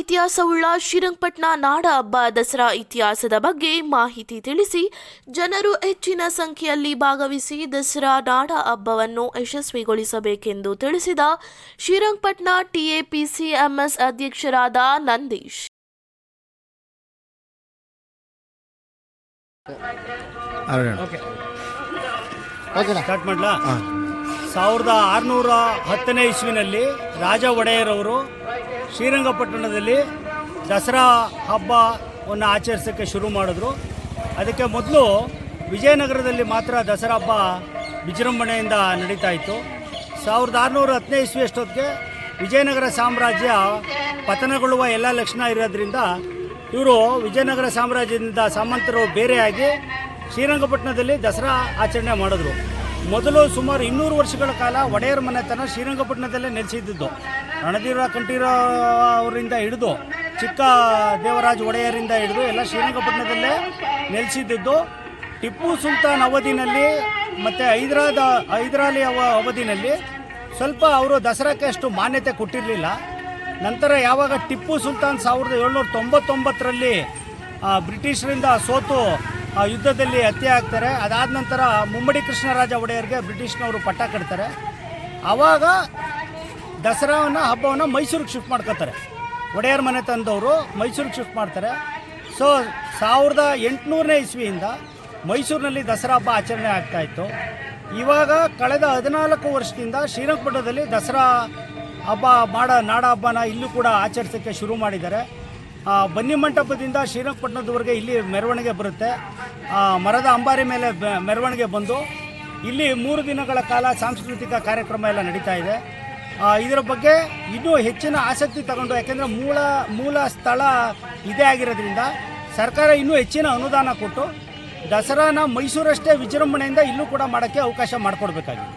ಇತಿಹಾಸವುಳ್ಳ ಶ್ರೀರಂಗಪಟ್ಟಣ ನಾಡ ಹಬ್ಬ ದಸರಾ ಇತಿಹಾಸದ ಬಗ್ಗೆ ಮಾಹಿತಿ ತಿಳಿಸಿ ಜನರು ಹೆಚ್ಚಿನ ಸಂಖ್ಯೆಯಲ್ಲಿ ಭಾಗವಹಿಸಿ ದಸರಾ ನಾಡ ಹಬ್ಬವನ್ನು ಯಶಸ್ವಿಗೊಳಿಸಬೇಕೆಂದು ತಿಳಿಸಿದ ಶ್ರೀರಂಗಪಟ್ಟಣ ಟಿಎಪಿಸಿಎಂಎಸ್ ಅಧ್ಯಕ್ಷರಾದ ನಂದೀಶ್. ಸ್ಟಾರ್ಟ್ ಸಾವಿರದ ಆರುನೂರ ಹತ್ತನೇ ಇಸ್ವಿನಲ್ಲಿ ರಾಜ ಒಡೆಯರವರು ಶ್ರೀರಂಗಪಟ್ಟಣದಲ್ಲಿ ದಸರಾ ಹಬ್ಬವನ್ನು ಆಚರಿಸೋಕ್ಕೆ ಶುರು ಮಾಡಿದ್ರು. ಅದಕ್ಕೆ ಮೊದಲು ವಿಜಯನಗರದಲ್ಲಿ ಮಾತ್ರ ದಸರಾ ಹಬ್ಬ ವಿಜೃಂಭಣೆಯಿಂದ ನಡೀತಾ ಇತ್ತು. ಸಾವಿರದ ಆರುನೂರ ಹತ್ತನೇ ಇಸ್ವಿ ಅಷ್ಟೊತ್ತಿಗೆ ವಿಜಯನಗರ ಸಾಮ್ರಾಜ್ಯ ಪತನಗೊಳ್ಳುವ ಎಲ್ಲ ಲಕ್ಷಣ ಇರೋದ್ರಿಂದ ಇವರು ವಿಜಯನಗರ ಸಾಮ್ರಾಜ್ಯದಿಂದ ಸಾಮಂತರು ಬೇರೆಯಾಗಿ ಶ್ರೀರಂಗಪಟ್ಟಣದಲ್ಲಿ ದಸರಾ ಆಚರಣೆ ಮಾಡಿದ್ರು. ಮೊದಲು ಸುಮಾರು ಇನ್ನೂರು ವರ್ಷಗಳ ಕಾಲ ಒಡೆಯರ್ ಮನೆತನ ಶ್ರೀರಂಗಪಟ್ಟಣದಲ್ಲೇ ನೆಲೆಸಿದ್ದು. ರಣಧೀರ ಕಂಠೀರ ಅವರಿಂದ ಹಿಡಿದು ಚಿಕ್ಕ ದೇವರಾಜ ಒಡೆಯರಿಂದ ಹಿಡಿದು ಎಲ್ಲ ಶ್ರೀರಂಗಪಟ್ಟಣದಲ್ಲೇ ನೆಲೆಸಿದ್ದು. ಟಿಪ್ಪು ಸುಲ್ತಾನ್ ಅವಧಿನಲ್ಲಿ ಮತ್ತು ಹೈದರಾದ ಹೈದರಾಲಿ ಅವ ಅವಧಿನಲ್ಲಿ ಸ್ವಲ್ಪ ಅವರು ದಸರಾಕ್ಕೆ ಅಷ್ಟು ಮಾನ್ಯತೆ ಕೊಟ್ಟಿರಲಿಲ್ಲ. ನಂತರ ಯಾವಾಗ ಟಿಪ್ಪು ಸುಲ್ತಾನ್ ಸಾವಿರದ ಏಳ್ನೂರ ತೊಂಬತ್ತೊಂಬತ್ತರಲ್ಲಿ ಬ್ರಿಟಿಷರಿಂದ ಸೋತು ಯುದ್ಧದಲ್ಲಿ ಹತ್ಯೆ ಆಗ್ತಾರೆ. ಅದಾದ ನಂತರ ಮುಮ್ಮಡಿ ಕೃಷ್ಣರಾಜ ಒಡೆಯರ್ಗೆ ಬ್ರಿಟಿಷ್ನವರು ಪಟ್ಟ ಕಟ್ತಾರೆ. ಆವಾಗ ದಸರಾವನ್ನು ಹಬ್ಬವನ್ನು ಮೈಸೂರಿಗೆ ಶಿಫ್ಟ್ ಮಾಡ್ಕೋತಾರೆ. ಒಡೆಯರ್ ಮನೆ ತಂದವರು ಮೈಸೂರಿಗೆ ಶಿಫ್ಟ್ ಮಾಡ್ತಾರೆ. ಸೊ ಸಾವಿರದ ಎಂಟುನೂರನೇ ಇಸ್ವಿಯಿಂದ ಮೈಸೂರಿನಲ್ಲಿ ದಸರಾ ಹಬ್ಬ ಆಚರಣೆ ಆಗ್ತಾ ಇತ್ತು. ಇವಾಗ ಕಳೆದ ಹದಿನಾಲ್ಕು ವರ್ಷದಿಂದ ಶ್ರೀರಂಗಪಟ್ಟಣದಲ್ಲಿ ದಸರಾ ಹಬ್ಬ ಮಾಡ ನಾಡ ಹಬ್ಬನ ಇಲ್ಲೂ ಕೂಡ ಆಚರಿಸೋಕ್ಕೆ ಶುರು ಮಾಡಿದ್ದಾರೆ. ಆ, ಬನ್ನಿ ಮಂಟಪದಿಂದ ಶ್ರೀರಂಗಪಟ್ಟಣದವರೆಗೆ ಇಲ್ಲಿ ಮೆರವಣಿಗೆ ಬರುತ್ತೆ. ಮರದ ಅಂಬಾರಿ ಮೇಲೆ ಮೆರವಣಿಗೆ ಬಂದು ಇಲ್ಲಿ ಮೂರು ದಿನಗಳ ಕಾಲ ಸಾಂಸ್ಕೃತಿಕ ಕಾರ್ಯಕ್ರಮ ಎಲ್ಲ ನಡೀತಾ ಇದೆ. ಇದರ ಬಗ್ಗೆ ಇನ್ನೂ ಹೆಚ್ಚಿನ ಆಸಕ್ತಿ ತಗೊಂಡು, ಯಾಕೆಂದರೆ ಮೂಲ ಮೂಲ ಸ್ಥಳ ಇದೇ ಆಗಿರೋದ್ರಿಂದ ಸರ್ಕಾರ ಇನ್ನೂ ಹೆಚ್ಚಿನ ಅನುದಾನ ಕೊಟ್ಟು ದಸರಾನ ಮೈಸೂರಷ್ಟೇ ವಿಜೃಂಭಣೆಯಿಂದ ಇಲ್ಲೂ ಕೂಡ ಮಾಡೋಕ್ಕೆ ಅವಕಾಶ ಮಾಡಿಕೊಡ್ಬೇಕಾಗಿದೆ.